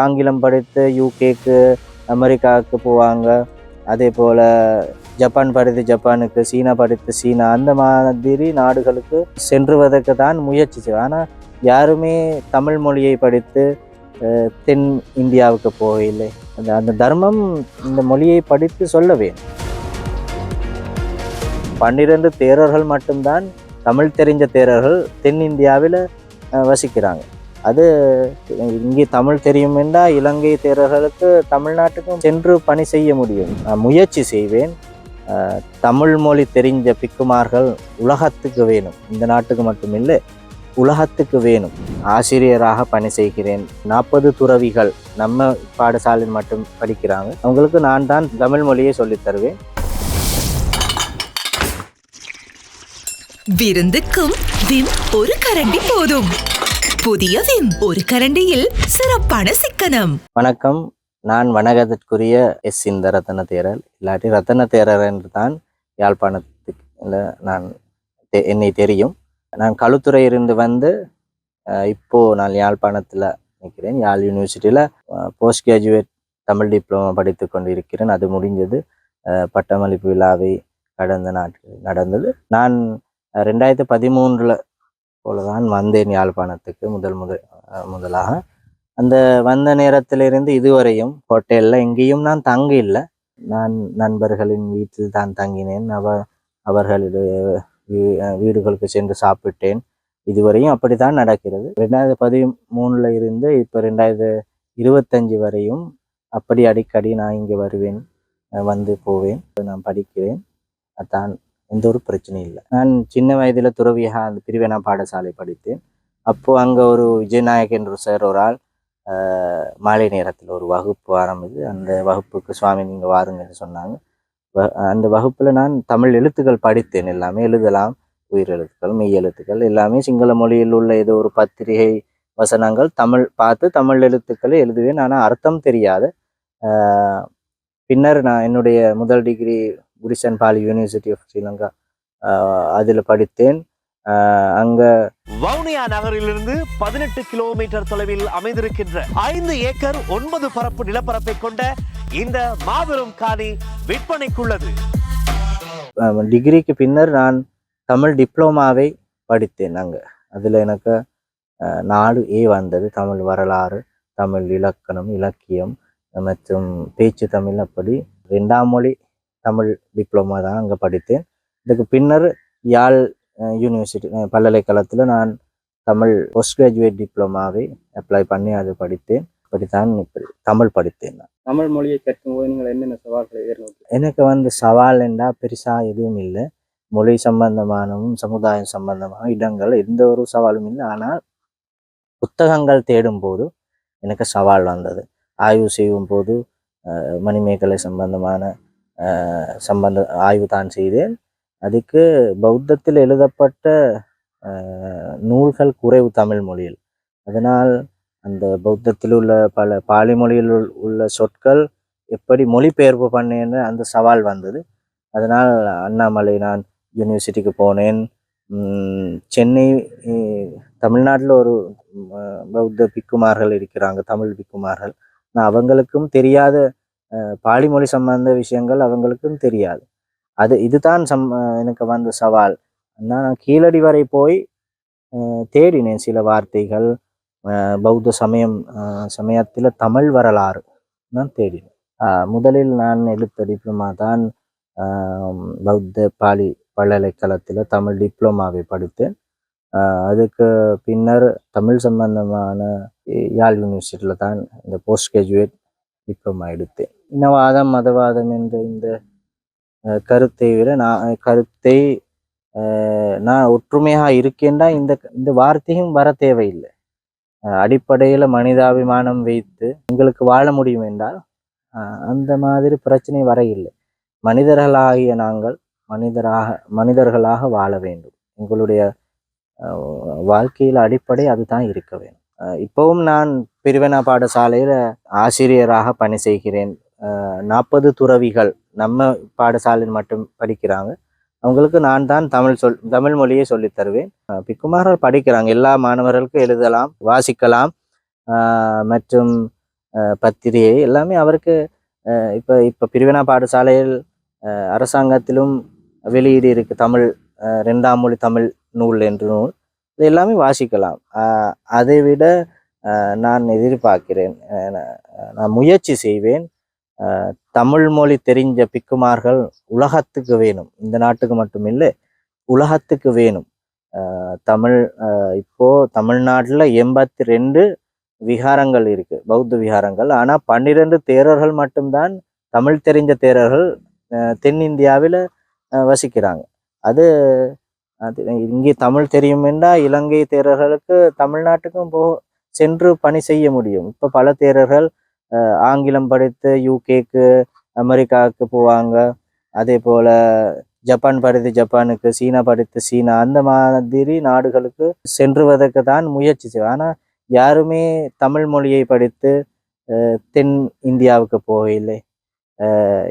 ஆங்கிலம் படித்து யூகேக்கு அமெரிக்காவுக்கு போவாங்க. அதே போல் ஜப்பான் படித்து ஜப்பானுக்கு சீனா படித்து சீனா அந்த மாதிரி நாடுகளுக்கு சென்றுவதற்கு தான் முயற்சி செய்வோம். ஆனால் யாருமே தமிழ் மொழியை படித்து தென் இந்தியாவுக்கு போகவில்லை. அந்த அந்த தர்மம் இந்த மொழியை படித்து சொல்ல வேண்டும். பன்னிரண்டு தேரர்கள் மட்டும்தான் தமிழ் தெரிஞ்ச தேரர்கள் தென்னிந்தியாவில் வசிக்கிறாங்க. அது இங்கே தமிழ் தெரியும் என்றால் இலங்கை தேரர்களுக்கு தமிழ்நாட்டுக்கும் சென்று பணி செய்ய முடியும். நான் முயற்சி செய்வேன். தமிழ் மொழி தெரிஞ்ச பிக்குமார்கள் உலகத்துக்கு வேணும். இந்த நாட்டுக்கு மட்டுமில்லை உலகத்துக்கு வேணும். ஆசிரியராக பணி செய்கிறேன். நாற்பது துறவிகள் நம்ம பாடசாலையில் மட்டும் படிக்கிறாங்க. அவங்களுக்கு நான் தான் தமிழ் மொழியை சொல்லித் தருவேன். விருந்துக்கும் விம் ஒரு கரண்டி போதும். புதிய ஒரு கரண்டியில் சிறப்பான சிக்கனம். வணக்கம். நான் வணக்கத்திற்குரிய எஸ். இந்த ரத்தன தேரர் இல்லாட்டி ரத்தன தேரர் என்று தான் யாழ்ப்பாணத்துக்கு நான் தெ- என்னை தெரியும். நான் களுத்துறையிலிருந்து வந்து இப்போ நான் யாழ்ப்பாணத்தில் நிற்கிறேன். யாழ் யூனிவர்சிட்டியில் போஸ்ட் கிராஜுவேட் தமிழ் டிப்ளமோ படித்து கொண்டு இருக்கிறேன் அது முடிஞ்சது. பட்டமளிப்பு விழாவை கடந்த நாட்கள் நடந்தது. நான் ரெண்டாயிரத்து ரெண்டாயிரத்தி பதிமூன்றில் போலதான் வந்தேன் யாழ்ப்பாணத்துக்கு முதல் முதல் முதலாக. அந்த வந்த நேரத்திலிருந்து இதுவரையும் ஹோட்டலில் எங்கேயும் நான் தங்க இல்லை நான் நண்பர்களின் வீட்டில் தான் தங்கினேன். அவ அவர்களுடைய வீ- வீடுகளுக்கு சென்று சாப்பிட்டேன். இதுவரையும் அப்படித்தான் நடக்கிறது. ரெண்டாயிரத்தி பதிமூணுல இருந்து இப்போ ரெண்டாயிரத்து இருபத்தஞ்சு வரையும் அப்படி அடிக்கடி நான் இங்கே வருவேன் வந்து போவேன். நான் படிக்கிறேன். அதான் எந்த ஒரு பிரச்சனையும் இல்லை. நான் சின்ன வயதில் துறவியாக அந்த பிரிவினா பாடசாலை படித்தேன். அப்போது அங்கே ஒரு விஜயநாயக் என்ற சார் ஒரு ஆள் மாலை நேரத்தில் ஒரு வகுப்பு ஆரம்பிது அந்த வகுப்புக்கு சுவாமி நீங்கள் வாருங்கன்னு சொன்னாங்க. வ- அந்த வகுப்பில் நான் தமிழ் எழுத்துக்கள் படித்தேன். எல்லாமே எழுதலாம். உயிர் எழுத்துக்கள் மெய் எழுத்துக்கள் எல்லாமே சிங்கள மொழியில் உள்ள ஏதோ ஒரு பத்திரிகை வசனங்கள் தமிழ் பார்த்து தமிழ் எழுத்துக்களை எழுதுவேன். ஆனால் அர்த்தம் தெரியாத பின்னர் நான் என்னுடைய முதல் டிகிரி குடிசன் பாலி யூனிவர்சிட்டி ஆஃப் ஸ்ரீலங்கா அதில் படித்தேன். அங்கே வவுனியா நகரிலிருந்து பதினெட்டு கிலோமீட்டர் தொலைவில் அமைந்திருக்கின்ற ஐந்து ஏக்கர் ஒன்பது பரப்பு நிலப்பரப்பை கொண்ட இந்த மாபெரும் காணி விற்பனைக்குள்ளது. டிகிரிக்கு பின்னர் நான் தமிழ் டிப்ளமாவை படித்தேன் அங்கே. அதில் எனக்கு அஹ், நாலு ஏ வந்தது தமிழ் வரலாறு தமிழ் இலக்கணம் இலக்கியம் மற்றும் பேச்சு தமிழ் அப்படி. ரெண்டாம் மொழி தமிழ் டிப்ளமா தான் அங்கே படித்தேன். இதுக்கு பின்னர் யாழ் யூனிவர்சிட்டி பல்கலைக்கழகத்தில் நான் தமிழ் போஸ்ட் கிராஜுவேட் டிப்ளமாவை அப்ளை பண்ணி அது படித்தேன். அப்படித்தான் இப்படி தமிழ் படித்தேன் நான். தமிழ் மொழியை கற்கும்போது நீங்கள் என்னென்ன சவால்களை எதிர்நோக்கி? எனக்கு வந்து சவால் என்றா பெருசாக எதுவும் இல்லை. மொழி சம்பந்தமானவும் சமுதாயம் சம்பந்தமான இடங்கள் எந்த ஒரு சவாலும் இல்லை. ஆனால் புத்தகங்கள் தேடும் போது எனக்கு சவால் வந்தது. ஆய்வு செய்யும் போது மணிமேகலை சம்பந்தமான சம்பந்த ஆய்வு தான் செய்தேன். அதுக்கு பௌத்தத்தில் எழுதப்பட்ட நூல்கள் குறைவு தமிழ் மொழியில். அதனால் அந்த பௌத்தத்தில் உள்ள பல பாலி மொழியில் உள்- உள்ள சொற்கள் எப்படி மொழிபெயர்ப்பு பண்ணேன்னு அந்த சவால் வந்தது. அதனால் அண்ணாமலை நான் யூனிவர்சிட்டிக்கு போனேன். சென்னை தமிழ்நாட்டில் ஒரு பௌத்த பிக்குமார்கள் இருக்கிறாங்க தமிழ் பிக்குமார்கள். நான் அவங்களுக்கும் தெரியாத பாலிமொழி பாலி மொழி சம்பந்த விஷயங்கள் அவங்களுக்கும் தெரியாது. அது இதுதான் சம் எனக்கு வந்த சவால். நான் கீழடி வரை போய் தேடினேன் சில வார்த்தைகள் பௌத்த சமயம் சமயத்தில் தமிழ் வரலாறு நான் தேடினேன். முதலில் நான் எழுத்த டிப்ளமா தான் பௌத்த பாலி பல்கலைக்கழகத்தில் தமிழ் டிப்ளமாவை படித்தேன். அதுக்கு பின்னர் தமிழ் சம்பந்தமான யாழ் யூனிவர்சிட்டியில் தான் இந்த போஸ்ட் கிராஜுவேட் டிப்ளமா எடுத்தேன். இனவாதம் மதவாதம் என்ற இந்த கருத்தை விட நான் கருத்தை நான் ஒற்றுமையாக இருக்கேன்டா இந்த இந்த வார்த்தையும் வர தேவையில்லை. அடிப்படையில் மனிதாபிமானம் வைத்து எங்களுக்கு வாழ முடியும் என்றால் அந்த மாதிரி பிரச்சனை வர இல்லை. மனிதர்களாகிய நாங்கள் மனிதராக மனிதர்களாக வாழ வேண்டும். எங்களுடைய வாழ்க்கையில் அடிப்படை அதுதான் இருக்க வேண்டும். இப்போவும் இப்பவும் நான் பிரிவினா பாடசாலையில் ஆசிரியராக பணி செய்கிறேன். நாற்பது துறவிகள். நம்ம பாடசாலையில் மட்டும் படிக்கிறாங்க. அவங்களுக்கு நான் தான் தமிழ் சொல் தமிழ் மொழியை சொல்லித் தருவேன். ஆஹ் பிக்குமார்கள் படிக்கிறாங்க. எல்லா மாணவர்களுக்கும் எழுதலாம் வாசிக்கலாம். மற்றும் பத்திரிகை எல்லாமே அவருக்கு இப்போ இப்போ பிரிவினா பாடசாலையில் அரசாங்கத்திலும் வெளியீடு இருக்கு. தமிழ் ரெண்டாம் மொழி தமிழ் நூல் என்று நூல். இது எல்லாமே வாசிக்கலாம். அதை விட நான் எதிர்பார்க்கிறேன். நான் முயற்சி செய்வேன். தமிழ் மொழி தெரிஞ்ச பிக்குமார்கள் உலகத்துக்கு வேணும். இந்த நாட்டுக்கு மட்டுமில்லை உலகத்துக்கு வேணும். தமிழ் இப்போ தமிழ்நாட்டில் எண்பத்தி ரெண்டு விகாரங்கள் இருக்கு பௌத்த விகாரங்கள். ஆனால் பன்னிரெண்டு தேரர்கள் மட்டும்தான் தமிழ் தெரிஞ்ச தேரர்கள் தென்னிந்தியாவில் வசிக்கிறாங்க. அது அது இங்கே தமிழ் தெரியும் என்றால் இலங்கை தேரர்களுக்கு தமிழ்நாட்டுக்கும் போ சென்று பணி செய்ய முடியும். இப்போ பல தேரர்கள் ஆங்கிலம் படித்து யூகேக்கு அமெரிக்காவுக்கு போவாங்க. அதே போல் ஜப்பான் படித்து ஜப்பானுக்கு சீனா படித்து சீனா அந்த மாதிரி நாடுகளுக்கு சென்றுவதற்கு தான் முயற்சி செய்வோம். ஆனால் யாருமே தமிழ் மொழியை படித்து தென் இந்தியாவுக்கு போகவில்லை.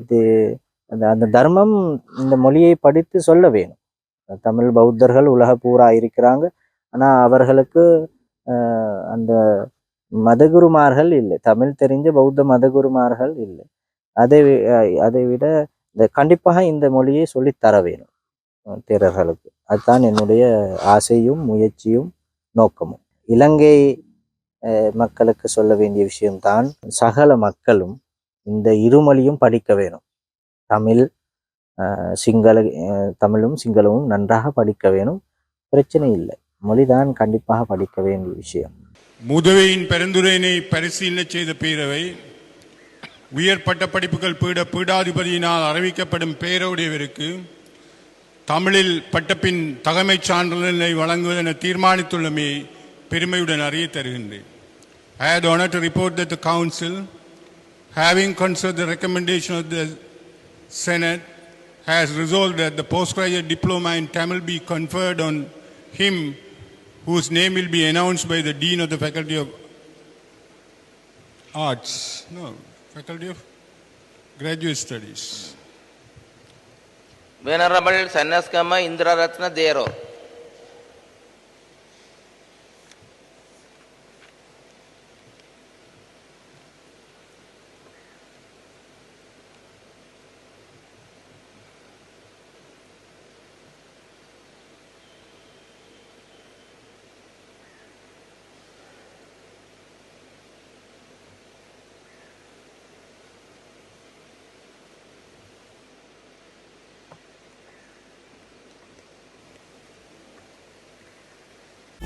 இது அந்த அந்த தர்மம் இந்த மொழியை படித்து சொல்ல வேணும். தமிழ் பௌத்தர்கள் உலக பூரா இருக்கிறாங்க. ஆனால் அவர்களுக்கு அந்த மதகுருமார்கள் இல்லை. தமிழ் தெரிஞ்ச பௌத்த மதகுருமார்கள் இல்லை. அதை அதை விட இந்த கண்டிப்பாக இந்த மொழியை சொல்லித் தர வேணும் தேரர்களுக்கு. அதுதான் என்னுடைய ஆசையும் முயற்சியும் நோக்கமும். இலங்கை மக்களுக்கு சொல்ல வேண்டிய விஷயம்தான் சகல மக்களும் இந்த இருமொழியும் படிக்க வேணும். தமிழ் சிங்கள தமிழும் சிங்களமும் நன்றாக படிக்க வேணும். பிரச்சனை இல்லை. மொழிதான் கண்டிப்பாக படிக்க வேண்டிய விஷயம். முதுவையின் பரிந்துரையினை பரிசீலனை செய்த பேரவை உயர் பட்ட படிப்புகள் பீட பீடாதிபதியினால் அறிவிக்கப்படும் பேருடையவருக்கு தமிழில் பட்டப்பின் தகமைச் சான்றிதழை வழங்குவதென தீர்மானித்துள்ளமே பெருமையுடன் அறிய தருகின்றேன் I had honor to report that the council, having considered the recommendation of the Senate, has resolved that the postgraduate diploma in Tamil be conferred on him whose name will be announced by the Dean of the Faculty of Arts. No, Faculty of Graduate Studies. Venerable Sannaskama Indraratna Dero.